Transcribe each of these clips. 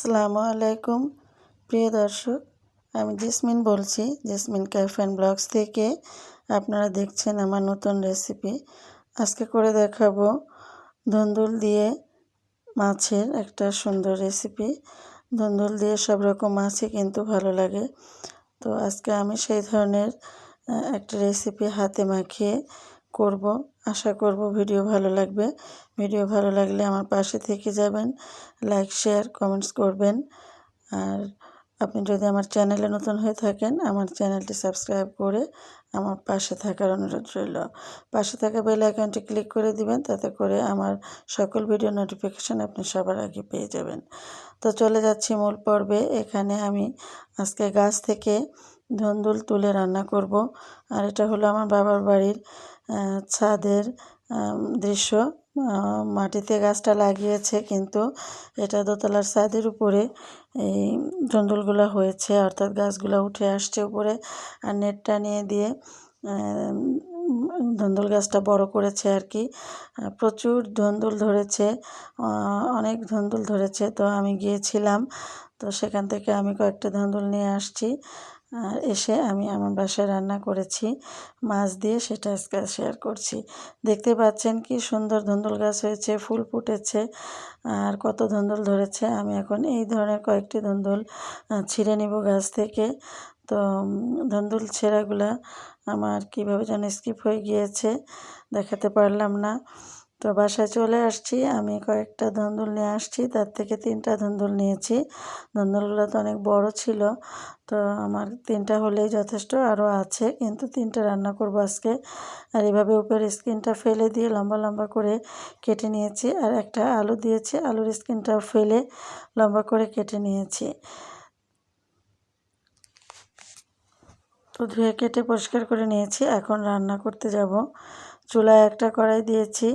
আসসালামু আলাইকুম। প্রিয় দর্শক, আমি জেসমিন বলছি, জেসমিন ক্যাফ অ্যান্ড ব্লগস থেকে। আপনারা দেখছেন আমার নতুন রেসিপি। আজকে করে দেখাবো ধুন্দুল দিয়ে মাছের একটা সুন্দর রেসিপি। ধুন্দুল দিয়ে সব রকম মাছই কিন্তু ভালো লাগে। তো আজকে আমি সেই ধরনের একটা রেসিপি হাতে মাখিয়ে করব। আশা করব ভিডিও ভালো লাগবে। ভিডিও ভালো লাগলে আমার পাশে থেকে যাবেন লাইক শেয়ার কমেন্টস করবেন। আর আপনি যদি আমার চ্যানেলে নতুন হয়ে থাকেন, আমার চ্যানেলটি সাবস্ক্রাইব করে আমার পাশে থাকার অনুরোধ রইল। পাশে থাকা বেল আইকনটি ক্লিক করে দিবেন, তাতে করে আমার সকল ভিডিও নোটিফিকেশান আপনি সবার আগে পেয়ে যাবেন। তো চলে যাচ্ছি মূল পর্বে। এখানে আমি আজকে গাছ থেকে ধুন্দুল তুলে রান্না করব। আর এটা হলো আমার বাবার বাড়ির ছাদের দৃশ্য। মাটিতে গাছটা লাগিয়েছে কিন্তু এটা দোতলার ছাদের উপরে এই ধুন্দুলগুলো হয়েছে, অর্থাৎ গাছগুলো উঠে আসছে উপরে আর নেটটা নিয়ে দিয়ে ধুন্দুল গাছটা বড় করেছে আর কি। প্রচুর ধন্দুল ধরেছে অনেক ধন্দুল ধরেছে। তো আমি গিয়েছিলাম, তো সেখান থেকে আমি কয়েকটা ধন্দুল নিয়ে আসছি। আর এসে আমি আমার বাসায় রান্না করেছি। মাছ দিয়ে সেটা আজকে শেয়ার করছি। দেখতে পাচ্ছেন কি সুন্দর ধুন্দুল গাছ হয়েছে, ফুল ফুটেছে আর কত ধুন্দুল ধরেছে। আমি এখন এই ধরনের কয়েকটি ধুন্দুল ছিঁড়ে নিব গাছ থেকে। তো ধুন্দুল ছেঁড়াগুলা আমার কীভাবে যেন স্কিপ হয়ে গিয়েছে দেখাতে পারলাম না। তো বাসায় চলে আসছি, আমি কয়েকটা ধুন্দুল নিয়ে আসছি, তার থেকে তিনটা ধুন্দুল নিয়েছি। ধুন্দুলগুলো তো অনেক বড় ছিল, তো আমার তিনটা হলেই যথেষ্ট, আরও আছে, কিন্তু তিনটা রান্না করব আজকে। আর এভাবে উপরে স্কিনটা ফেলে দিয়ে লম্বা লম্বা করে কেটে নিয়েছি, আর একটা আলু দিয়েছি, আলুর স্কিনটা ফেলে লম্বা করে কেটে নিয়েছি। তো ধুয়ে কেটে পরিষ্কার করে নিয়েছি, এখন রান্না করতে যাব। চুলায় একটা কড়াই দিয়েছি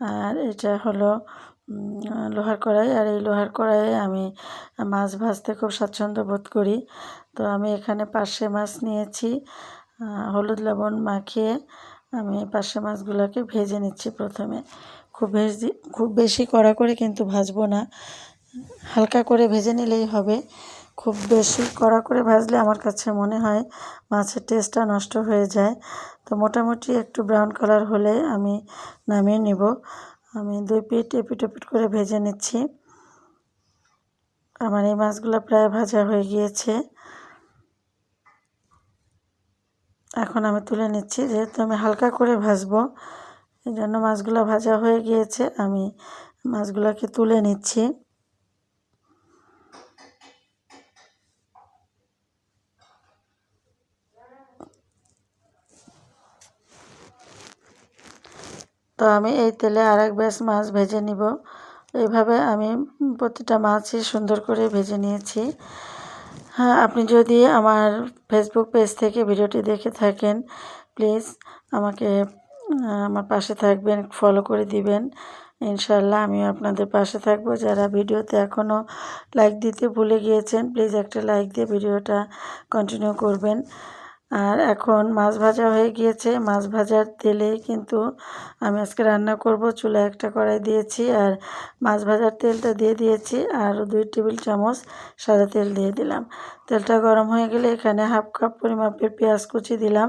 আর এটা হলো লোহার কড়াই। আর এই লোহার কড়াইয়ে আমি মাছ ভাজতে খুব স্বাচ্ছন্দ্য বোধ করি। তো আমি এখানে পার্শে মাছ নিয়েছি হলুদ লবণ মাখিয়ে আমি পার্শে মাছগুলোকে ভেজে নিচ্ছি প্রথমে। খুব ভেজি, খুব বেশি কড়া করে কিন্তু ভাজবো না। হালকা করে ভেজে নিলেই হবে। খুব বেশি কড়া করে ভাজলে আমার কাছে মনে হয় মাছের টেস্টটা নষ্ট হয়ে যায়। তো মোটামুটি একটু ব্রাউন কালার হলে আমি নামিয়ে নিব। আমি দুই পিট এপিট এপিট করে ভেজে নিচ্ছি। আমার এই মাছগুলো প্রায় ভাজা হয়ে গিয়েছে। এখন আমি তুলে নিচ্ছি, যেহেতু আমি হালকা করে ভাজবো এই জন্য মাছগুলো ভাজা হয়ে গিয়েছে। আমি মাছগুলোকে তুলে নিচ্ছি। তো আমি এই তেলে আর এক ব্যাস মাছ ভেজে নিব। এইভাবে আমি প্রতিটা মাছই সুন্দর করে ভেজে নিয়েছি। হ্যাঁ আপনি যদি আমার ফেসবুক পেজ থেকে ভিডিওটি দেখে থাকেন প্লিজ আমাকে আমার পাশে থাকবেন ফলো করে দিবেন। ইনশাল্লাহ আমি আপনাদের পাশে থাকব। যারা ভিডিওতে এখনও লাইক দিতে ভুলে গিয়েছেন প্লিজ একটা লাইক দিয়ে ভিডিওটা কন্টিনিউ করবেন। আর এখন মাছ ভাজা হয়ে গিয়েছে। মাছ ভাজার তেলেই কিন্তু আমি আজকে রান্না করব। চুলা একটা কড়াই দিয়েছি আর মাছ ভাজার তেলটা দিয়ে দিয়েছি আর দুই টেবিল চামচ সাদা তেল দিয়ে দিলাম। তেলটা গরম হয়ে গেলে এখানে হাফ কাপ পরিমাপের পেঁয়াজ কুচি দিলাম।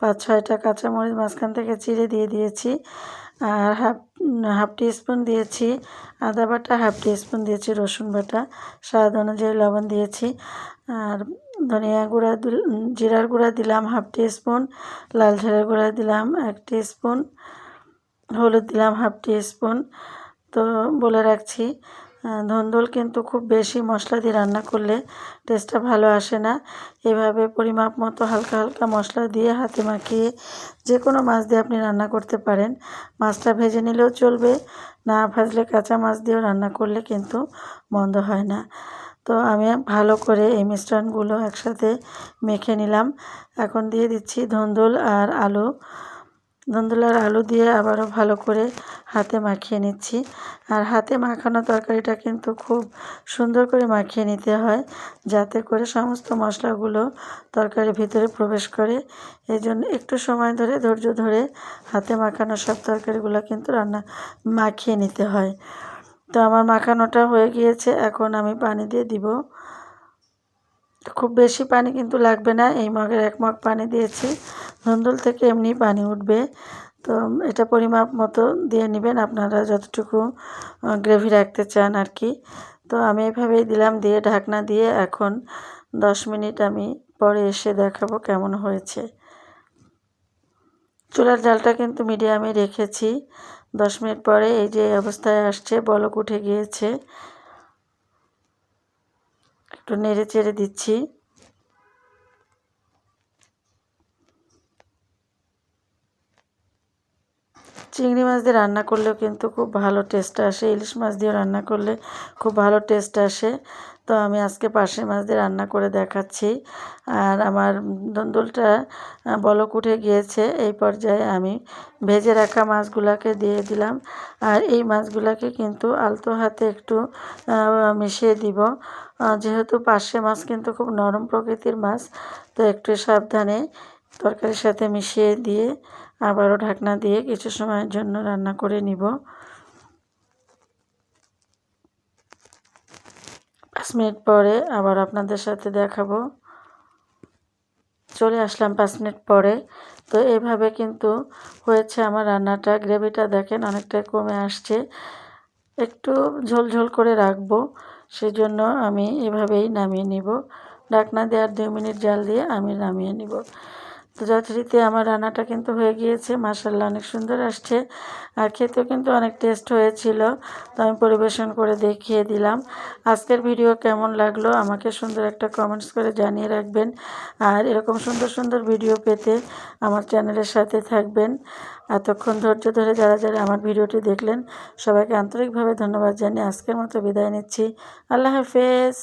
পাঁচ ছয়টা কাঁচামরিচ মাঝখান থেকে চিড়ে দিয়ে দিয়েছি আর হাফ হাফ স্পুন দিয়েছি আদা বাটা, হাফ স্পুন দিয়েছি রসুন বাটা, স্বাদ অনুযায়ী লবণ দিয়েছি। আর ধনিয়া গুঁড়া দিল জিরার গুঁড়া দিলাম হাফ স্পুন লাল ঝালের গুঁড়া দিলাম এক স্পুন হলুদ দিলাম হাফ স্পুন তো বলে রাখছি ধন্দুল কিন্তু খুব বেশি মশলা দিয়ে রান্না করলে টেস্টটা ভালো আসে না। এভাবে পরিমাপ মতো হালকা হালকা মশলা দিয়ে হাতে মাখিয়ে যে কোনো মাছ দিয়ে আপনি রান্না করতে পারেন। মাছটা ভেজে নিলেও চলবে, না ভাজলে কাঁচা মাছ দিয়েও রান্না করলে কিন্তু মন্দ হয় না। তো আমি ভালো করে এই মিশ্রণগুলো একসাথে মেখে নিলাম। এখন দিয়ে দিচ্ছি ধন্দুল আর আলু। ধন্দুল আর আলু দিয়ে আবারও ভালো করে হাতে মাখিয়ে নিচ্ছি। আর হাতে মাখানো তরকারিটা কিন্তু খুব সুন্দর করে মাখিয়ে নিতে হয়, যাতে করে সমস্ত মশলাগুলো তরকারির ভিতরে প্রবেশ করে। এই জন্য একটু সময় ধরে, ধৈর্য ধরে হাতে মাখানো সব তরকারিগুলো কিন্তু রান্না মাখিয়ে নিতে হয়। তো আমার মাখানোটা হয়ে গিয়েছে, এখন আমি পানি দিয়ে দিব। খুব বেশি পানি কিন্তু লাগবে না, এই মগের এক মগ পানি দিয়েছি। ধুন্দুল থেকে এমনি পানি উঠবে, তো এটা পরিমাপ মতো দিয়ে নেবেন আপনারা যতটুকু গ্রেভি রাখতে চান আর কি। তো আমি এভাবেই দিলাম, দিয়ে ঢাকনা দিয়ে এখন দশ মিনিট আমি পরে এসে দেখাবো কেমন হয়েছে। চুলার জালটা কিন্তু মিডিয়ামে রেখেছি। দশ মিনিট পরে এই যে অবস্থায় আসছে, বলক উঠে গিয়েছে। একটু নেড়ে চেড়ে দিচ্ছি। চিংড়ি মাছ দিয়ে রান্না করলেও কিন্তু খুব ভালো টেস্ট আসে। ইলিশ মাছ দিয়ে রান্না করলে খুব ভালো টেস্ট আসে। তো আমি আজকে পার্শে মাছ দিয়ে রান্না করে দেখাচ্ছি। আর আমার দন্দুলটা বলক উঠে গিয়েছে। এই পর্যায়ে আমি ভেজে রাখা মাছগুলাকে দিয়ে দিলাম। আর এই মাছগুলাকে কিন্তু আলতো হাতে একটু মিশিয়ে দিব। যেহেতু পার্শে মাছ কিন্তু খুব নরম প্রকৃতির মাছ, তো একটু সাবধানে তরকারির সাথে মিশিয়ে দিয়ে আবারও ঢাকনা দিয়ে কিছু সময়ের জন্য রান্না করে নিব। পাঁচ মিনিট পরে আবার আপনাদের সাথে দেখাবো। চলে আসলাম পাঁচ মিনিট পরে। তো এভাবে কিন্তু হয়েছে আমার রান্নাটা। গ্রেভিটা দেখেন অনেকটাই কমে আসছে। একটু ঝোলঝোল করে রাখব, সেজন্য আমি এভাবেই নামিয়ে নিব। ঢাকনা দেওয়ার দুই মিনিট জাল দিয়ে আমি নামিয়ে নিব। তো যথারীতি আমার রান্নাটা কিন্তু হয়ে গিয়েছে মাসাল্লাহ অনেক সুন্দর আসছে। আর খেতেও কিন্তু অনেক টেস্ট হয়েছিল, তো আমি পরিবেশন করে দেখিয়ে দিলাম। আজকের ভিডিও কেমন লাগল আমাকে সুন্দর একটা কমেন্টস করে জানিয়ে রাখবেন। আর এরকম সুন্দর সুন্দর ভিডিও পেতে আমার চ্যানেলের সাথে থাকবেন। এতক্ষণ ধৈর্য ধরে যারা যারা আমার ভিডিওটি দেখলেন, সবাইকে আন্তরিকভাবে ধন্যবাদ জানিয়ে আজকের মতো বিদায় নিচ্ছি। আল্লাহ হাফেজ।